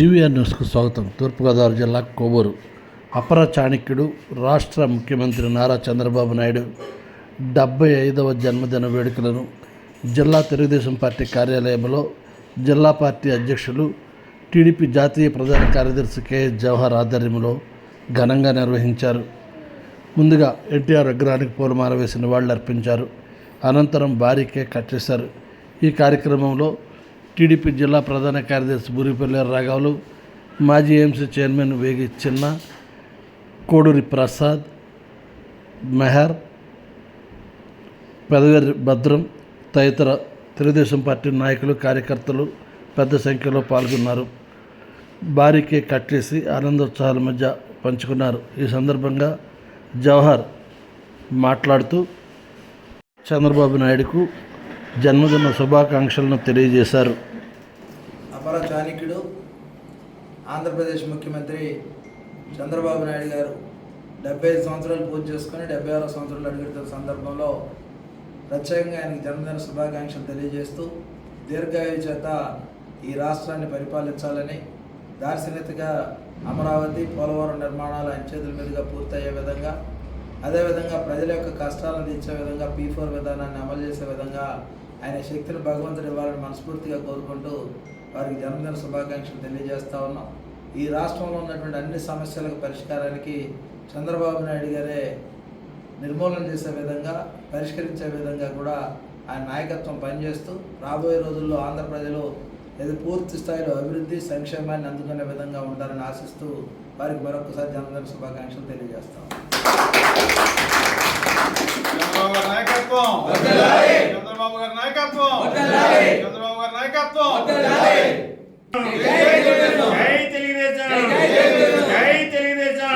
GVR న్యూస్కు స్వాగతం. తూర్పుగోదావరి జిల్లా కోవూరు అపర చాణక్యుడు రాష్ట్ర ముఖ్యమంత్రి నారా చంద్రబాబు నాయుడు డెబ్బై ఐదవ జన్మదిన వేడుకలను జిల్లా తెలుగుదేశం పార్టీ కార్యాలయంలో జిల్లా పార్టీ అధ్యక్షులు టీడీపీ జాతీయ ప్రధాన కార్యదర్శి కెఎస్ జవహర్ ఆధ్వర్యంలో ఘనంగా నిర్వహించారు. ముందుగా ఎన్టీఆర్ విగ్రహానికి పూలమాల వేసిన వాళ్ళు అర్పించారు. అనంతరం భారీ కేక్ కట్ చేశారు. ఈ కార్యక్రమంలో టీడీపీ జిల్లా ప్రధాన కార్యదర్శి బురిపల్లి రాఘవులు మాజీ ఏఎంసీ చైర్మన్ వేగి చిన్న కోడూరి ప్రసాద్ మెహర్ పెదవేరి భద్రం తదితర తెలుగుదేశం పార్టీ నాయకులు కార్యకర్తలు పెద్ద సంఖ్యలో పాల్గొన్నారు. భారీ కేక్ కట్ చేసి ఆనందోత్సాహాల మధ్య పంచుకున్నారు. ఈ సందర్భంగా జవహర్ మాట్లాడుతూ చంద్రబాబు నాయుడుకు జన్మదిన శుభాకాంక్షలను తెలియజేశారు. అపర చాణిక్యుడు ఆంధ్రప్రదేశ్ ముఖ్యమంత్రి చంద్రబాబు నాయుడు గారు డెబ్బై ఐదు సంవత్సరాలు పూర్తి చేసుకొని డెబ్బై ఆరో సంవత్సరాలు అడుగుతున్న సందర్భంలో ప్రత్యేకంగా ఆయనకి జన్మదిన శుభాకాంక్షలు తెలియజేస్తూ దీర్ఘాయు చేత ఈ రాష్ట్రాన్ని పరిపాలించాలని దార్శనికతగా అమరావతి పోలవరం నిర్మాణాలు ఆయన చేతుల మీదుగా పూర్తయ్యే విధంగా అదేవిధంగా ప్రజల యొక్క కష్టాలను తీర్చే విధంగా పీ ఫోర్ విధానాన్ని అమలు చేసే విధంగా ఆయన శక్తిని భగవంతుడు ఇవ్వాలని మనస్ఫూర్తిగా కోరుకుంటూ వారికి జన్మదిన శుభాకాంక్షలు తెలియజేస్తూ ఉన్నాం. ఈ రాష్ట్రంలో ఉన్నటువంటి అన్ని సమస్యలకు పరిష్కారానికి చంద్రబాబు నాయుడు గారే నిర్మూలన చేసే విధంగా పరిష్కరించే విధంగా కూడా ఆయన నాయకత్వం పనిచేస్తూ రాబోయే రోజుల్లో ఆంధ్ర ప్రజలు ఏదో పూర్తి స్థాయిలో అభివృద్ధి సంక్షేమాన్ని అందుకునే విధంగా ఉంటారని ఆశిస్తూ వారికి మరొకసారి జన్మదిన శుభాకాంక్షలు తెలియజేస్తాం చంద్రబాబు గారి నాయకత్వం. చంద్రబాబు గారి నాయకత్వం. చంద్రబాబు గారి నాయకత్వం. జై తెలుగుదేశం. జై తెలుగుదేశం.